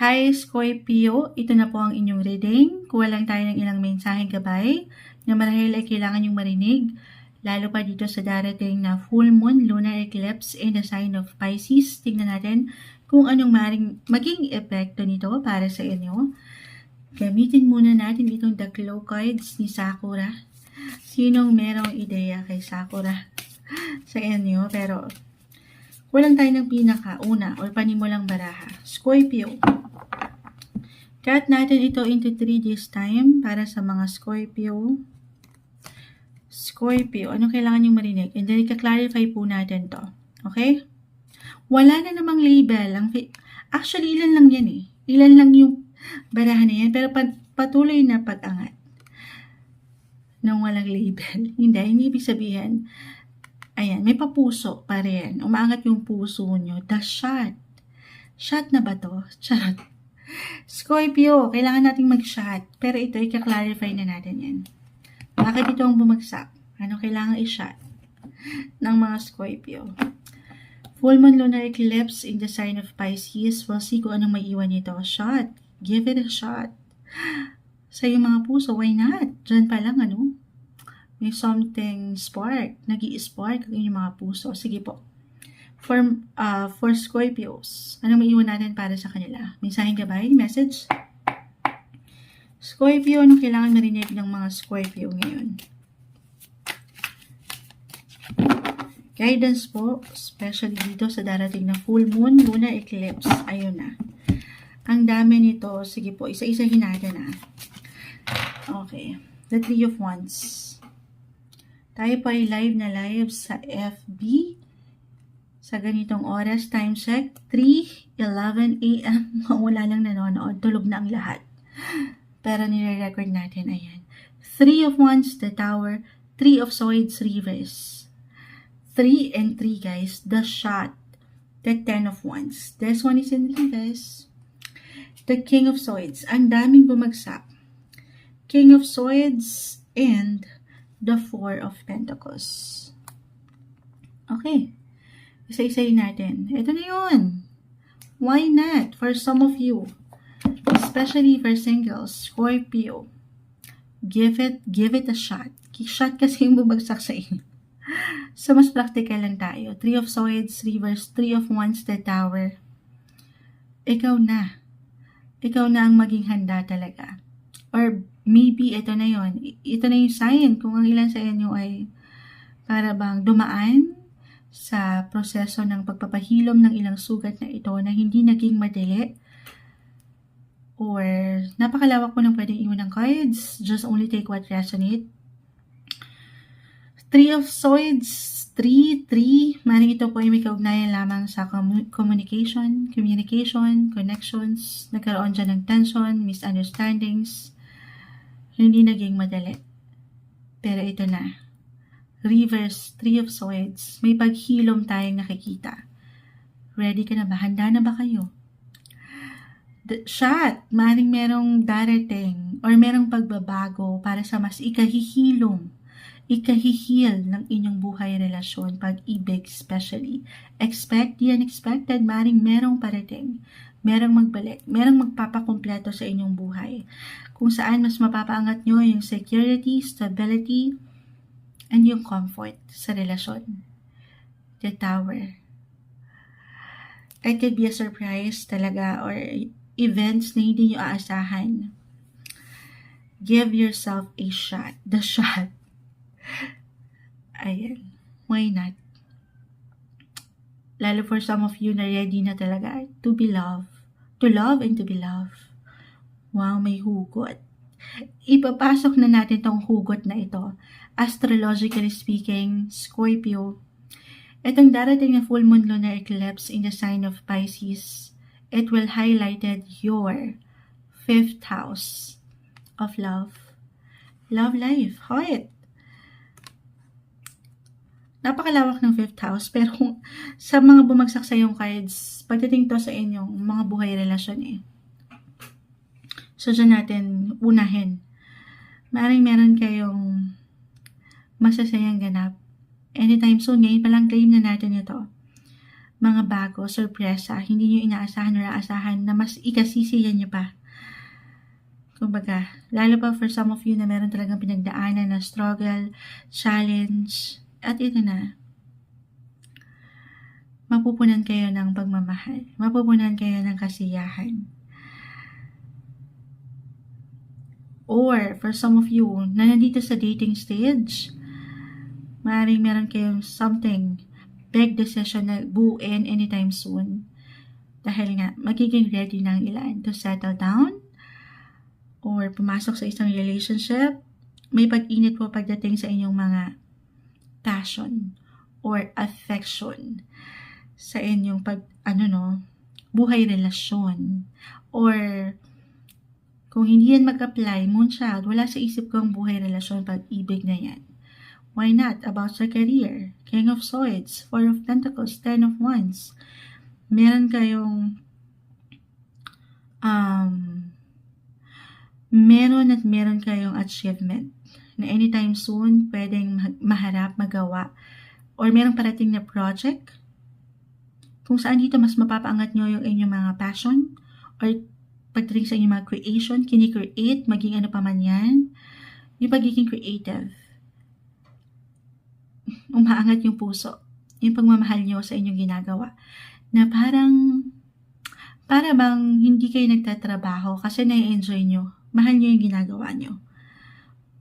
Hi Scorpio, ito na po ang inyong reading. Kuha lang tayo ng ilang mensaheng gabay na marahil ay kailangan yung marinig, lalo pa dito sa darating na full moon lunar eclipse in the sign of Pisces. Tingnan natin kung anong maring maging epekto nito para sa inyo. Gamitin muna natin itong The Glow Cards ni Sakura. Sinong merong ideya kay Sakura sa inyo? Pero Kulang tayo ng pinaka-una or panimulang baraha. Scorpio. Cut natin ito into 3 this time para sa mga Scorpio. Scorpio. Ano kailangan yung marinig? And then, i-clarify po natin to. Okay? Wala na namang label. Ang Actually, ilan lang yan eh. Ilan lang yung barahan na yan. Pero pat- patuloy na pag-angat. Nang walang label. hindi, hindi ibig sabihin Ayan, may papuso pa rin. Umaangat yung puso nyo. The shot. Shot na ba to? Charot. Scorpio, kailangan nating mag-shot. Pero ito, i-clarify na natin yan. Bakit ito ang bumagsak? Ano kailangan i-shot? Ng mga Scorpio. Full moon lunar eclipse in the sign of Pisces. We'll see kung anong maiiwan nito. Shot. Give it a shot. Sa iyong mga puso, why not? Diyan pa lang, ano? may something spark, nag spark ang inyong mga puso. Sige po. For, uh, for Scorpios, anong maiwan natin para sa kanila? Mensaheng gabay? Message? Scorpio, anong kailangan marinig ng mga Scorpio ngayon? Guidance po, especially dito sa darating na full moon, lunar eclipse. Ayun na. Ang dami nito. Sige po, isa-isahin natin ah. Okay. The Three of Wands. Tayo po ay live na live sa FB sa ganitong oras, time check, 3.11 a.m. Wala lang nanonood, tulog na ang lahat. Pero nire-record natin, ayan. 3 of Wands, the Tower, 3 of Swords, Reverse. 3 and 3 guys, the shot, the 10 of Wands. This one is in reverse. The King of Swords, ang daming bumagsak. King of Swords and the Four of Pentacles. Okay. Isa-isayin natin. Ito na yun. Why not? For some of you, especially for singles, Scorpio, give it, give it a shot. Shot kasi yung bumagsak sa inyo. So, mas practical lang tayo. Three of Swords, Reverse, Three of Wands, the Tower. Ikaw na. Ikaw na ang maging handa talaga. Or maybe ito na yon ito na yung sign kung ang ilan sa inyo ay para bang dumaan sa proseso ng pagpapahilom ng ilang sugat na ito na hindi naging madali or napakalawak po ng pwedeng iwan ng cards just only take what resonate Three of Swords, 3, 3, maring ito po ay may kaugnayan lamang sa communication, communication, connections, nagkaroon dyan ng tension, misunderstandings, hindi naging madali. Pero ito na. Reverse, Three of Swords. May paghilom tayong nakikita. Ready ka na ba? Handa na ba kayo? The shot, maring merong darating or merong pagbabago para sa mas ikahihilom, ikahihil ng inyong buhay relasyon, pag-ibig especially. Expect the unexpected, maring merong parating merong magbalik, merong magpapakumpleto sa inyong buhay. Kung saan mas mapapaangat nyo yung security, stability, and yung comfort sa relasyon. The Tower. It could be a surprise talaga or events na hindi nyo aasahan. Give yourself a shot. The shot. Ayan. Why not? Lalo for some of you na ready na talaga to be loved. To love and to be loved. Wow, may hugot. Ipapasok na natin tong hugot na ito. Astrologically speaking, Scorpio, itong darating na full moon lunar eclipse in the sign of Pisces, it will highlighted your fifth house of love. Love life, heart, napakalawak ng fifth house, pero sa mga bumagsak sa yung cards, pagdating to sa inyong mga buhay relasyon eh. So, dyan natin unahin. Maring meron kayong masasayang ganap. Anytime soon, ngayon palang claim na natin ito. mga bago, sorpresa, hindi nyo inaasahan o naasahan na mas ikasisiyan nyo pa. Kumbaga, lalo pa for some of you na meron talagang pinagdaanan na struggle, challenge, at ito na, mapupunan kayo ng pagmamahal. Mapupunan kayo ng kasiyahan. Or, for some of you na nandito sa dating stage, maaaring meron kayong something, big decision na buuin anytime soon. Dahil nga, magiging ready ng ilan to settle down or pumasok sa isang relationship. May pag-init po pagdating sa inyong mga passion or affection sa inyong pag, ano no, buhay relasyon. Or, kung hindi yan mag-apply, moonchild, wala sa isip ko ang buhay relasyon, pag-ibig na yan. Why not? About sa career. King of Swords, Four of Pentacles, Ten of Wands. Meron kayong um, meron at meron kayong achievement na anytime soon pwedeng ma- maharap, magawa, or merong parating na project kung saan dito mas mapapaangat nyo yung inyong mga passion or pagdating sa inyong mga creation, kini-create, maging ano pa man yan, yung pagiging creative. Umaangat yung puso. Yung pagmamahal nyo sa inyong ginagawa. Na parang, para bang hindi kayo nagtatrabaho kasi nai-enjoy nyo. Mahal nyo yung ginagawa nyo.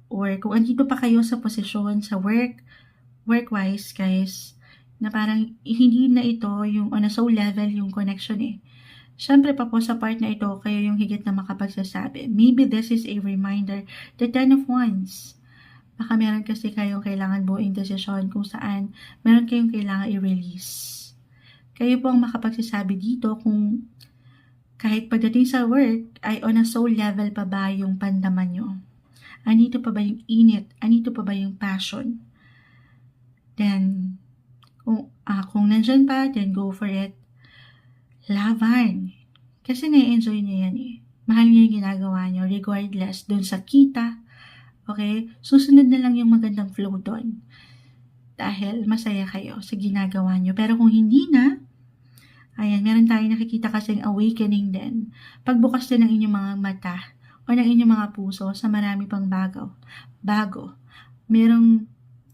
Or kung andito pa kayo sa posisyon, sa work, work-wise, guys, na parang hindi na ito yung on a soul level yung connection eh. Siyempre pa po sa part na ito, kayo yung higit na makapagsasabi. Maybe this is a reminder, the ten of wands. Baka meron kasi kayong kailangan buuing desisyon kung saan meron kayong kailangan i-release. Kayo po ang makapagsasabi dito kung kahit pagdating sa work ay on a soul level pa ba yung pandaman nyo. Anito pa ba yung init? Anito pa ba yung passion? Then, kung, ah, kung nandyan pa, then go for it. Laban. Kasi na-enjoy niya yan eh. Mahal niya yung ginagawa niyo regardless dun sa kita. Okay? Susunod na lang yung magandang flow doon. Dahil masaya kayo sa ginagawa niyo. Pero kung hindi na, ayan, meron tayong nakikita kasing awakening din. Pagbukas din ng inyong mga mata o ng inyong mga puso sa marami pang bago. Bago. Merong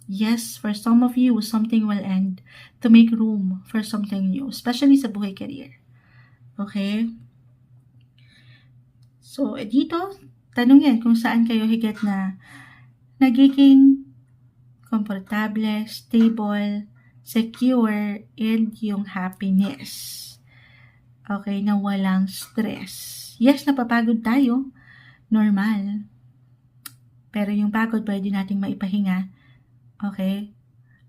Yes, for some of you, something will end to make room for something new, especially sa buhay career. Okay? So, eh, dito, tanong yan kung saan kayo higit na nagiging komportable, stable, secure, and yung happiness. Okay, na walang stress. Yes, napapagod tayo. Normal. Pero yung pagod pwede nating maipahinga Okay?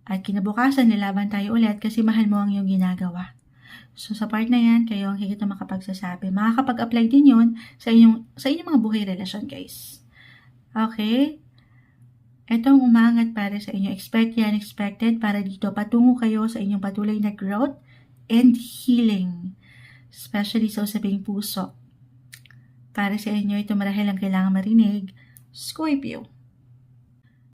At kinabukasan, nilaban tayo ulit kasi mahal mo ang iyong ginagawa. So, sa part na yan, kayo ang higit na makapagsasabi. Makakapag-apply din yon sa inyong, sa inyong mga buhay relasyon, guys. Okay? Ito ang umangat para sa inyo. Expect yan, expected para dito patungo kayo sa inyong patuloy na growth and healing. Especially sa usaping puso. Para sa inyo, ito marahil ang kailangan marinig. Scorpio.